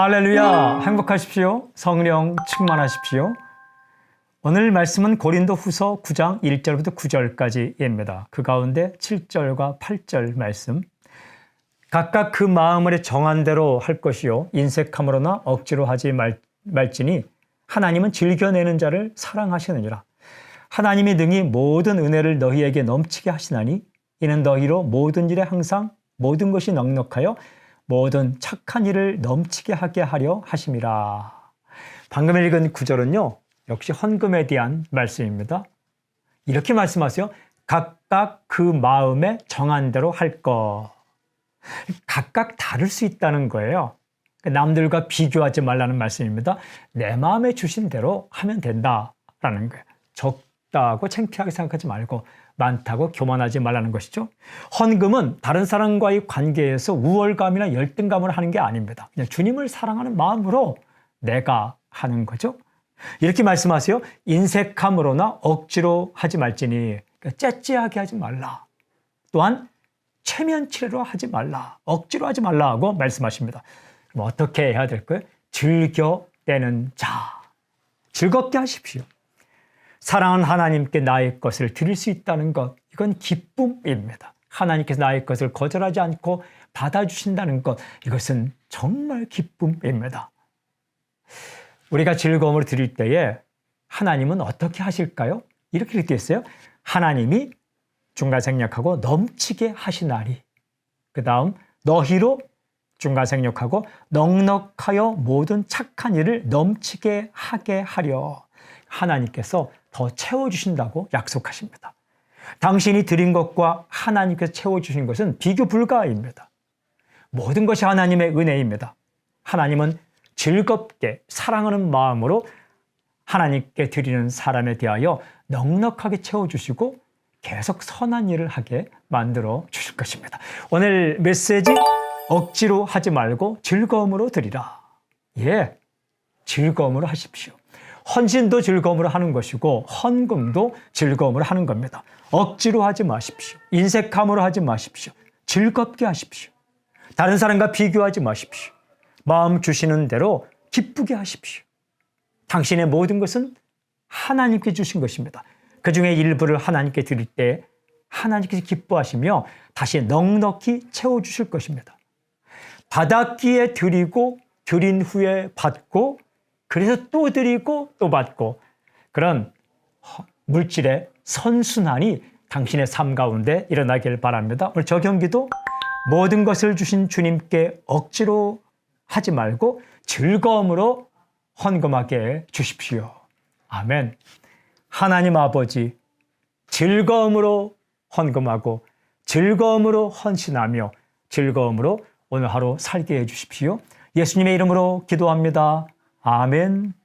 할렐루야! 행복하십시오. 성령 충만하십시오. 오늘 말씀은 고린도 후서 9장 1절부터 9절까지입니다. 그 가운데 7절과 8절 말씀. 각각 그 마음을 정한 대로 할 것이요. 인색함으로나 억지로 하지 말, 말지니 하나님은 즐겨내는 자를 사랑하시느니라. 하나님이 능히 모든 은혜를 너희에게 넘치게 하시나니 이는 너희로 모든 일에 항상 모든 것이 넉넉하여 모든 착한 일을 넘치게 하게 하려 하심이라. 방금 읽은 구절은요. 역시 헌금에 대한 말씀입니다. 이렇게 말씀하세요. 각각 그 마음에 정한 대로 할 것. 각각 다를 수 있다는 거예요. 남들과 비교하지 말라는 말씀입니다. 내 마음에 주신 대로 하면 된다라는 거예요. 적다고 창피하게 생각하지 말고 많다고 교만하지 말라는 것이죠. 헌금은 다른 사람과의 관계에서 우월감이나 열등감을 하는 게 아닙니다. 그냥 주님을 사랑하는 마음으로 내가 하는 거죠. 이렇게 말씀하세요. 인색함으로나 억지로 하지 말지니 그러니까 째째하게 하지 말라. 또한 체면치레로 하지 말라. 억지로 하지 말라고 말씀하십니다. 그럼 어떻게 해야 될까요? 즐겨내는 자. 즐겁게 하십시오. 사랑하는 하나님께 나의 것을 드릴 수 있다는 것, 이건 기쁨입니다. 하나님께서 나의 것을 거절하지 않고 받아주신다는 것, 이것은 정말 기쁨입니다. 우리가 즐거움을 드릴 때에 하나님은 어떻게 하실까요? 이렇게 되어 있어요. 하나님이 중간 생략하고 넘치게 하시나리. 그 다음 너희로 중간 생략하고 넉넉하여 모든 착한 일을 넘치게 하게 하려 하나님께서 더 채워주신다고 약속하십니다. 당신이 드린 것과 하나님께서 채워주신 것은 비교 불가입니다. 모든 것이 하나님의 은혜입니다. 하나님은 즐겁게 사랑하는 마음으로 하나님께 드리는 사람에 대하여 넉넉하게 채워주시고 계속 선한 일을 하게 만들어 주실 것입니다. 오늘 메시지 억지로 하지 말고 즐거움으로 드리라. 예, 즐거움으로 하십시오. 헌신도 즐거움으로 하는 것이고 헌금도 즐거움으로 하는 겁니다. 억지로 하지 마십시오. 인색함으로 하지 마십시오. 즐겁게 하십시오. 다른 사람과 비교하지 마십시오. 마음 주시는 대로 기쁘게 하십시오. 당신의 모든 것은 하나님께 주신 것입니다. 그 중에 일부를 하나님께 드릴 때 하나님께서 기뻐하시며 다시 넉넉히 채워주실 것입니다. 받았기에 드리고 드린 후에 받고 그래서 또 드리고 또 받고 그런 물질의 선순환이 당신의 삶 가운데 일어나길 바랍니다. 오늘 저 경기도 모든 것을 주신 주님께 억지로 하지 말고 즐거움으로 헌금하게 주십시오. 아멘. 하나님 아버지, 즐거움으로 헌금하고 즐거움으로 헌신하며 즐거움으로 오늘 하루 살게 해 주십시오. 예수님의 이름으로 기도합니다. 아멘.